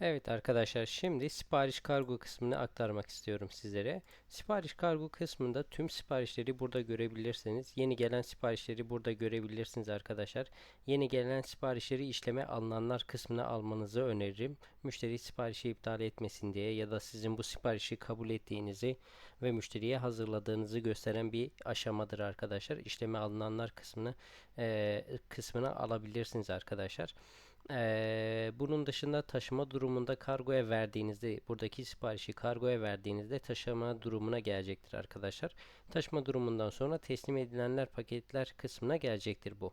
Evet arkadaşlar şimdi sipariş kargo kısmını aktarmak istiyorum sizlere. Sipariş kargo kısmında tüm siparişleri burada görebilirsiniz. Yeni gelen siparişleri burada görebilirsiniz arkadaşlar. Yeni gelen siparişleri işleme alınanlar kısmına almanızı öneririm. Müşteri siparişi iptal etmesin diye ya da sizin bu siparişi kabul ettiğinizi ve müşteriye hazırladığınızı gösteren bir aşamadır arkadaşlar. İşleme alınanlar kısmını e, kısmına alabilirsiniz arkadaşlar. Ee, bunun dışında taşıma durumunda kargoya verdiğinizde buradaki siparişi kargoya verdiğinizde taşıma durumuna gelecektir arkadaşlar. Taşıma durumundan sonra teslim edilenler paketler kısmına gelecektir bu.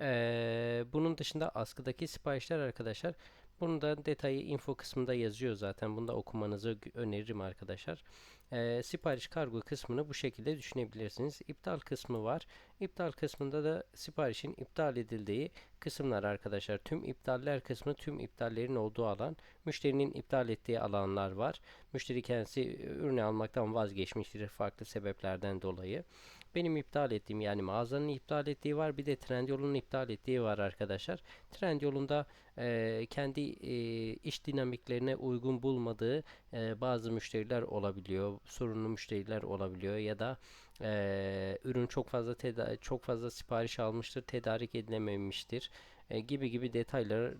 Ee, bunun dışında askıdaki siparişler arkadaşlar bunun da detayı info kısmında yazıyor zaten. Bunu da okumanızı öneririm arkadaşlar. Ee, sipariş kargo kısmını bu şekilde düşünebilirsiniz. İptal kısmı var. İptal kısmında da siparişin iptal edildiği kısımlar arkadaşlar. Tüm iptaller kısmı tüm iptallerin olduğu alan. Müşterinin iptal ettiği alanlar var. Müşteri kendisi ürünü almaktan vazgeçmiştir farklı sebeplerden dolayı. Benim iptal ettiğim yani mağazanın iptal ettiği var. Bir de Trendyol'un iptal ettiği var arkadaşlar. Trendyol'un e, kendi e, iş dinamiklerine uygun bulmadığı e, bazı müşteriler olabiliyor. Sorunlu müşteriler olabiliyor ya da e, ürün çok fazla çok fazla sipariş almıştır, tedarik edilememiştir e, gibi gibi detaylar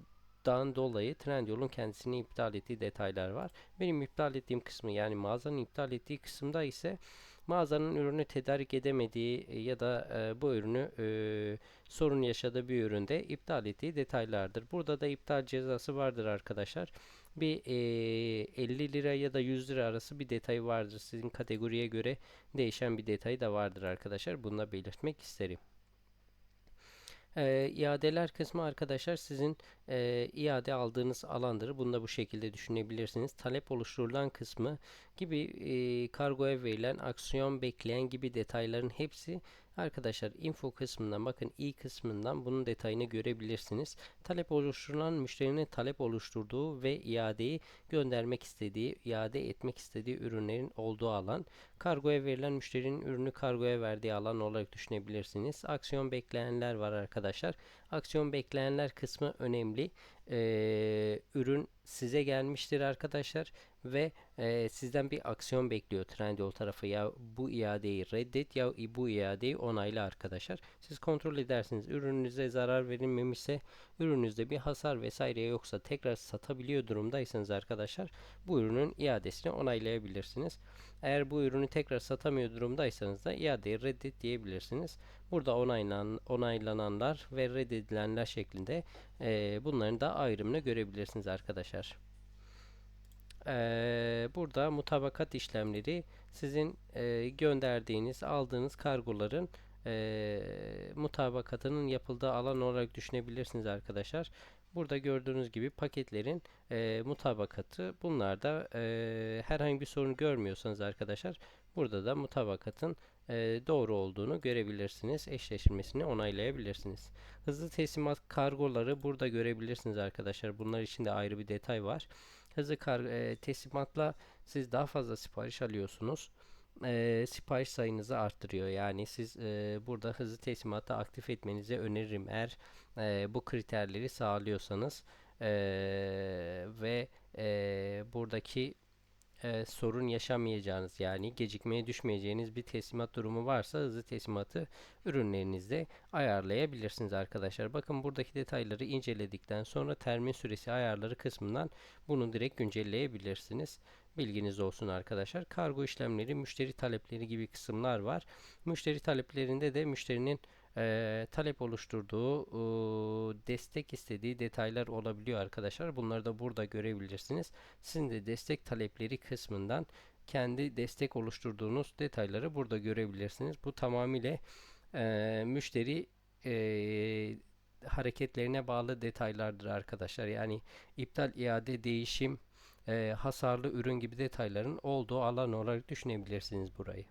dan dolayı Trendyol'un kendisini iptal ettiği detaylar var. Benim iptal ettiğim kısmı yani mağazanın iptal ettiği kısımda ise mağazanın ürünü tedarik edemediği e, ya da e, bu ürünü e, sorun yaşadığı bir üründe iptal ettiği detaylardır. Burada da iptal cezası vardır arkadaşlar. Bir e, 50 lira ya da 100 lira arası bir detay vardır. Sizin kategoriye göre değişen bir detay da vardır arkadaşlar. Bunu da belirtmek isterim. E, iadeler kısmı arkadaşlar sizin e, iade aldığınız alandır. Bunu da bu şekilde düşünebilirsiniz. Talep oluşturulan kısmı gibi e, kargoya verilen aksiyon bekleyen gibi detayların hepsi Arkadaşlar info kısmından bakın i kısmından bunun detayını görebilirsiniz. Talep oluşturulan müşterinin talep oluşturduğu ve iadeyi göndermek istediği, iade etmek istediği ürünlerin olduğu alan. Kargoya verilen müşterinin ürünü kargoya verdiği alan olarak düşünebilirsiniz. Aksiyon bekleyenler var arkadaşlar. Aksiyon bekleyenler kısmı önemli. Ee, ürün size gelmiştir arkadaşlar ve e, sizden bir aksiyon bekliyor Trendyol tarafı ya bu iadeyi reddet ya bu iadeyi onayla arkadaşlar. Siz kontrol edersiniz ürününüze zarar verilmemişse ürününüzde bir hasar vesaire yoksa tekrar satabiliyor durumdaysanız arkadaşlar bu ürünün iadesini onaylayabilirsiniz. Eğer bu ürünü tekrar satamıyor durumdaysanız da iadeyi reddet diyebilirsiniz. Burada onaylan, onaylananlar ve reddedilenler şeklinde e, bunların da ayrımını görebilirsiniz arkadaşlar. Ee, burada mutabakat işlemleri sizin e, gönderdiğiniz, aldığınız kargoların e, mutabakatının yapıldığı alan olarak düşünebilirsiniz arkadaşlar. Burada gördüğünüz gibi paketlerin e, mutabakatı bunlarda e, herhangi bir sorun görmüyorsanız arkadaşlar burada da mutabakatın e, doğru olduğunu görebilirsiniz. Eşleşmesini onaylayabilirsiniz. Hızlı teslimat kargoları burada görebilirsiniz arkadaşlar. Bunlar için de ayrı bir detay var. Hızlı kar e, teslimatla siz daha fazla sipariş alıyorsunuz. E, sipariş sayınızı arttırıyor. Yani siz e, burada hızlı teslimatı aktif etmenizi öneririm. Eğer e, bu kriterleri sağlıyorsanız e, ve e, buradaki e, sorun yaşamayacağınız yani gecikmeye düşmeyeceğiniz bir teslimat durumu varsa hızlı teslimatı ürünlerinizde ayarlayabilirsiniz arkadaşlar. Bakın buradaki detayları inceledikten sonra termin süresi ayarları kısmından bunu direkt güncelleyebilirsiniz. Bilginiz olsun arkadaşlar. Kargo işlemleri, müşteri talepleri gibi kısımlar var. Müşteri taleplerinde de müşterinin e, talep oluşturduğu e, destek istediği detaylar olabiliyor arkadaşlar. Bunları da burada görebilirsiniz. Sizin de destek talepleri kısmından kendi destek oluşturduğunuz detayları burada görebilirsiniz. Bu tamamıyla e, müşteri e, hareketlerine bağlı detaylardır arkadaşlar. Yani iptal, iade, değişim, hasarlı ürün gibi detayların olduğu alan olarak düşünebilirsiniz burayı.